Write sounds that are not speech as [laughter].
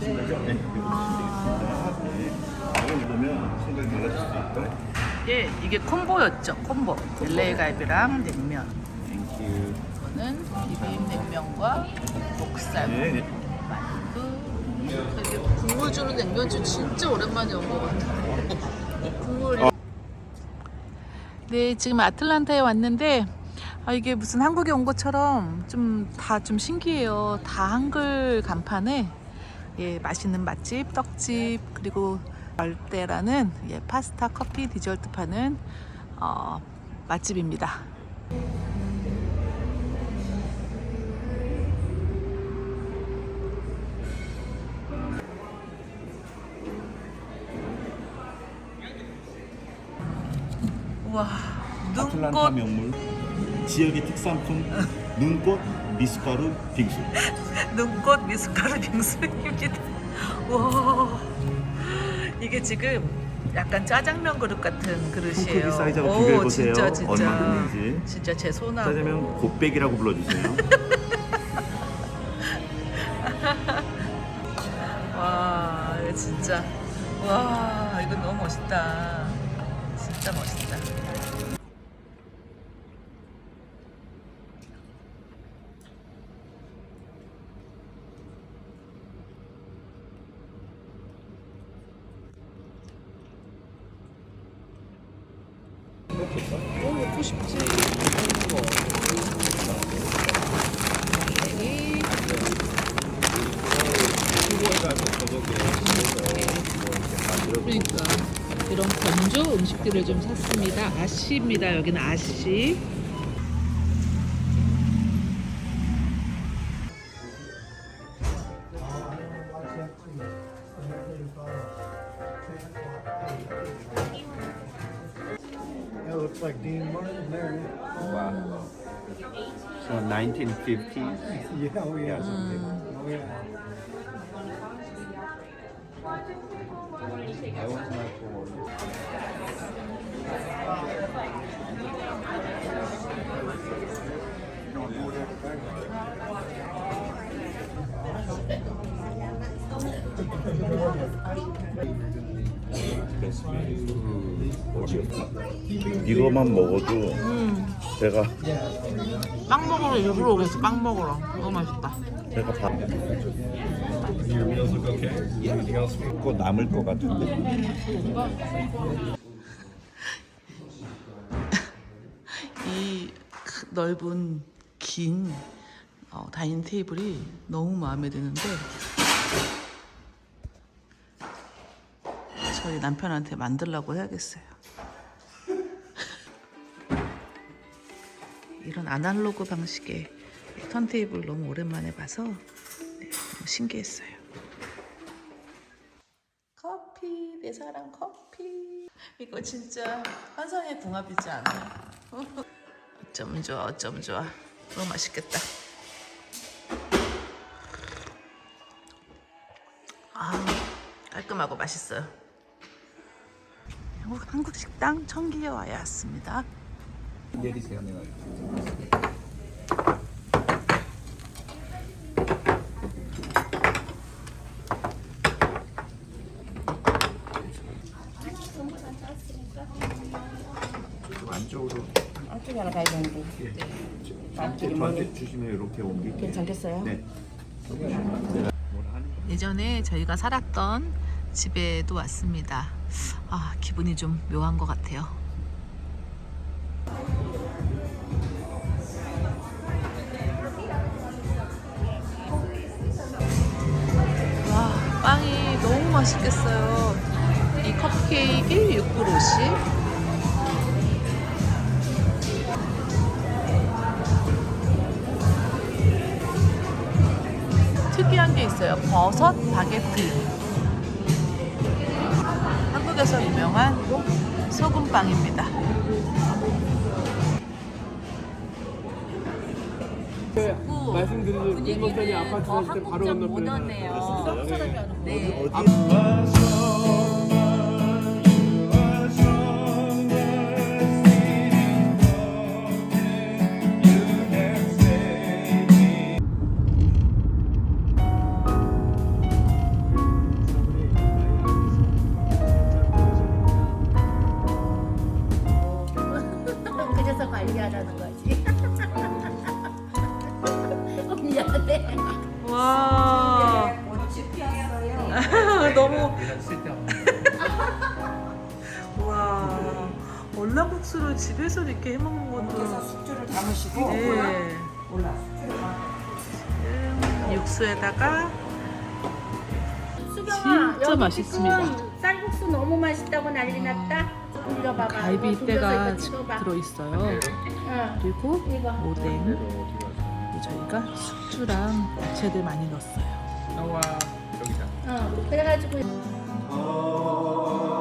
거죠? 네. 이거 시키겠습니다. 네. 이거 먹으면 생각이 달라질 수 있어요. 예, 이게 콤보였죠. 콤보. LA 갈비랑 냉면. 땡큐. 이거는 비빔 냉면과 목살. 네, 네. 만두. 이렇게 국물 주는 냉면집 진짜 오랜만에 온 것 같아요. 국물이. 네, 지금 아틀란타에 왔는데 아, 이게 무슨 한국에 온 것처럼 좀 다좀 신기해요. 다 한글 간판에 예, 맛있는 맛집, 떡집 그리고 얼대라는 예, 파스타, 커피, 디저트 파는 어, 맛집입니다. 우와, 아틀란타 명물. 지역의 특산품 눈꽃 미숫가루 빙수. [laughs] 눈꽃 미숫가루 빙수입니다. 와, 이게 지금 약간 짜장면 그릇 같은 그릇이에요. 크기 사이즈하고 오, 비교해 보세요. 진짜 진짜 얼마나 큰지. 진짜 제 손하고 짜장면 곱빼기라고 불러주세요. [laughs] 와, 이거 진짜 와, 이거 너무 멋있다. 진짜 멋있다. 어, 먹고 싶지. 이 그러니까 이런 건조 음식들을 좀 샀습니다. 아시입니다. 여기는 아시. Looks like Dean Martin there. Wow. So 1950s. Yeah, oh yeah. Mm. Oh yeah. That was my phone. 이거만 먹어도 배가 빵 먹으러 일부러 오겠어. 빵 먹으러. 너무 맛있다. 배가 다 먹고 남을 것 같은데 [laughs] 이 크- 넓은 긴 어, 다이닝 테이블이 너무 마음에 드는데 저희 남편한테 만들라고 해야겠어요. [laughs] 이런 아날로그 방식의 턴테이블 너무 오랜만에 봐서 네, 너무 신기했어요. 커피, 내 사랑 커피. 이거 진짜 환상의 궁합이지 않아요? [laughs] 어쩜 좋아, 어쩜 좋아. 너무 맛있겠다. 아, 깔끔하고 맛있어요. 한국, 식당 청기에 와 왔습니다. 내리세요 내가. 안쪽으로. 안쪽에 하나 가야 되는데. 저한테 주시면 이렇게 옮길게요. 괜찮겠어요? 네. 예전에 저희가 살았던 집에도 왔습니다. 아, 기분이 좀 묘한 것 같아요. 와, 빵이 너무 맛있겠어요. 이 컵케이크 6불50. 특이한 게 있어요. 버섯 바게트. 한국에서 유명한 소금빵입니다. 말씀드린 군목사님 아파트 사실 때 바로 건 네. 하라는 거지. [laughs] 미안해. 와 [laughs] 너무 [laughs] 와 월남국수를 집에서 이렇게 해 먹는 것도 숙주를 담으시고 예. 올라. 육수에다가 수경아, 진짜 여기 맛있습니다. 지금 쌀국수 너무 맛있다고 난리 났다. 올려봐봐. 이거 찍어봐. 들어있어요. 응. 그리고 이거. 오뎅 저희가 숙주랑 야채들 많이 넣었어요. 어, 그래가지고 아